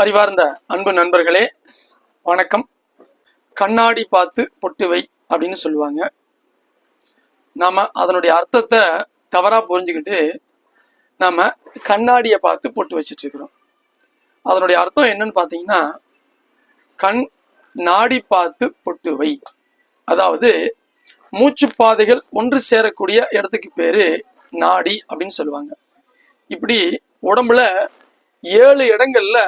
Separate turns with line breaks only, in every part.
அறிவார்ந்த அன்பு நண்பர்களே வணக்கம். கண்ணாடி பார்த்து பொட்டு வை அப்படின்னு சொல்லுவாங்க. நாம் அதனுடைய அர்த்தத்தை தவறாக புரிஞ்சுக்கிட்டு நாம் கண்ணாடியை பார்த்து பொட்டு வச்சிட்டுருக்குறோம் அதனுடைய அர்த்தம் என்னன்னு பார்த்தீங்கன்னா கண் நாடி பார்த்து பொட்டு வை. அதாவது மூச்சு பாதைகள் ஒன்று சேரக்கூடிய இடத்துக்கு பேர் நாடி அப்படின்னு சொல்லுவாங்க. இப்படி உடம்புல ஏழு இடங்கள்ல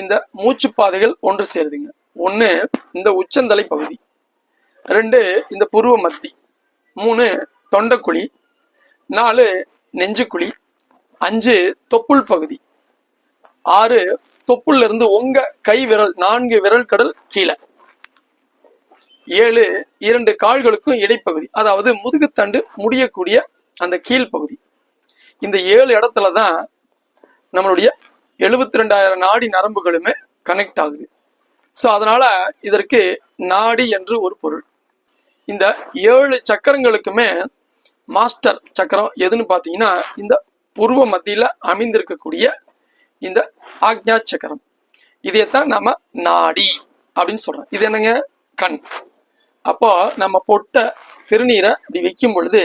இந்த மூச்சு பாதைகள் ஒன்று சேருதுங்க. ஒன்று இந்த உச்சந்தலை பகுதி. ரெண்டு இந்த புருவ மத்தி. மூணு தொண்டைக்குழி. நாலு நெஞ்சுக்குழி. அஞ்சு தொப்புள் பகுதி. ஆறு தொப்புள்ள இருந்து உங்க கை விரல் நான்கு விரல் கடல் கீழே. ஏழு இரண்டு கால்களுக்கும் இடைப்பகுதி. அதாவது முதுகுத்தண்டு முடியக்கூடிய அந்த கீழ்ப்பகுதி. இந்த ஏழு இடத்துல தான் நம்மளுடைய எழுபத்தி ரெண்டாயிரம் நாடி நரம்புகளுமே கனெக்ட் ஆகுது. ஸோ அதனால இதற்கு நாடி என்று ஒரு பொருள். இந்த ஏழு சக்கரங்களுக்குமே மாஸ்டர் சக்கரம் எதுன்னு பார்த்தீங்கன்னா இந்த புருவ மத்தியில் அமைந்திருக்கக்கூடிய இந்த ஆக்ஞா சக்கரம். இதையத்தான் நம்ம நாடி அப்படின்னு சொல்கிறோம் இது என்னங்க? கண். அப்போ நம்ம பொட்ட திருநீரை இப்படி வைக்கும் பொழுது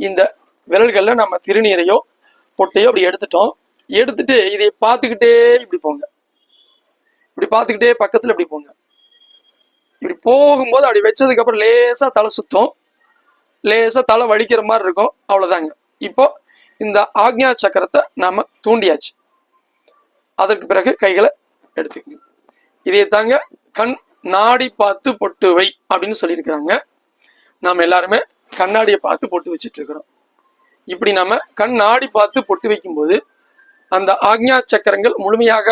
இந்த விரல்களில் நம்ம திருநீரையோ பொட்டையோ அப்படி எடுத்துட்டோம். எடுத்துட்டு இதை பார்த்துக்கிட்டே இப்படி போங்க. இப்படி பார்த்துக்கிட்டே பக்கத்தில் இப்படி போங்க. இப்படி போகும்போது அப்படி வச்சதுக்கு அப்புறம் தலை சுத்தும். லேசாக தலை வலிக்கிற மாதிரி இருக்கும். அவ்வளோதாங்க இப்போ இந்த ஆக்ஞா சக்கரத்தை நாம் தூண்டியாச்சு. அதற்கு பிறகு கைகளை எடுத்துக்கங்க இதை தாங்க கண் நாடி பார்த்து பொட்டு வை அப்படின்னு சொல்லியிருக்கிறாங்க. நாம் எல்லாருமே கண்ணாடியை பார்த்து பொட்டு வச்சுட்டு இருக்கிறோம். இப்படி நம்ம கண் நாடி பார்த்து பொட்டு வைக்கும்போது அந்த ஆக்ஞா சக்கரங்கள் முழுமையாக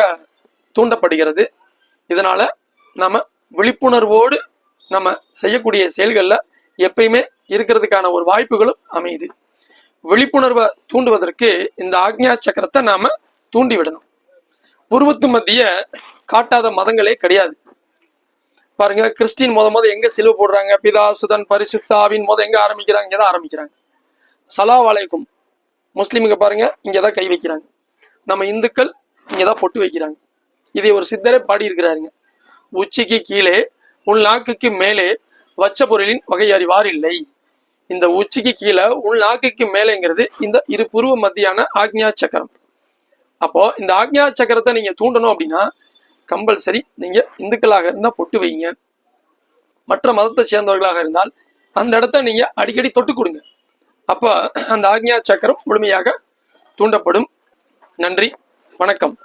தூண்டப்படுகிறது. இதனால் நம்ம விழிப்புணர்வோடு நம்ம செய்யக்கூடிய செயல்களில் எப்பயுமே இருக்கிறதுக்கான ஒரு வாய்ப்புகளும் அமையுது. விழிப்புணர்வை தூண்டுவதற்கு இந்த ஆக்ஞா சக்கரத்தை நாம் தூண்டிவிடணும் உருவத்து புருவத்து மத்திய காட்டாத மதங்களே கிடையாது. பாருங்க கிறிஸ்டின் முத முத எங்க சிலுவை போடுறாங்க? பிதா சுதன் பரிசுத்தாவின் முத எங்க ஆரம்பிக்கிறாங்க? இங்கே தான் ஆரம்பிக்கிறாங்க. சலா வலைக்கும் முஸ்லீமுங்க பாருங்க இங்கே தான் கை வைக்கிறாங்க. நம்ம இந்துக்கள் இங்கதான் பொட்டு வைக்கிறாங்க. இதை ஒரு சித்தரை பாடியிருக்கிறாருங்க. உச்சிக்கு கீழே உள் நாக்குக்கு மேலே வச்ச பொருளின் வகையறிவார் இல்லை. இந்த உச்சிக்கு கீழே உள் நாக்குக்கு மேலேங்கிறது இந்த இரு புருவ மத்தியான ஆக்ஞா சக்கரம். அப்போ இந்த ஆக்ஞா சக்கரத்தை நீங்க தூண்டணும் அப்படின்னா கம்பல்சரி நீங்க இந்துக்களாக இருந்தால் பொட்டு வைங்க. மற்ற மதத்தை சேர்ந்தவர்களாக இருந்தால் அந்த இடத்த நீங்க அடிக்கடி தொட்டு கொடுங்க. அப்போ அந்த ஆக்ஞா சக்கரம் முழுமையாக தூண்டப்படும். நன்றி. வணக்கம்.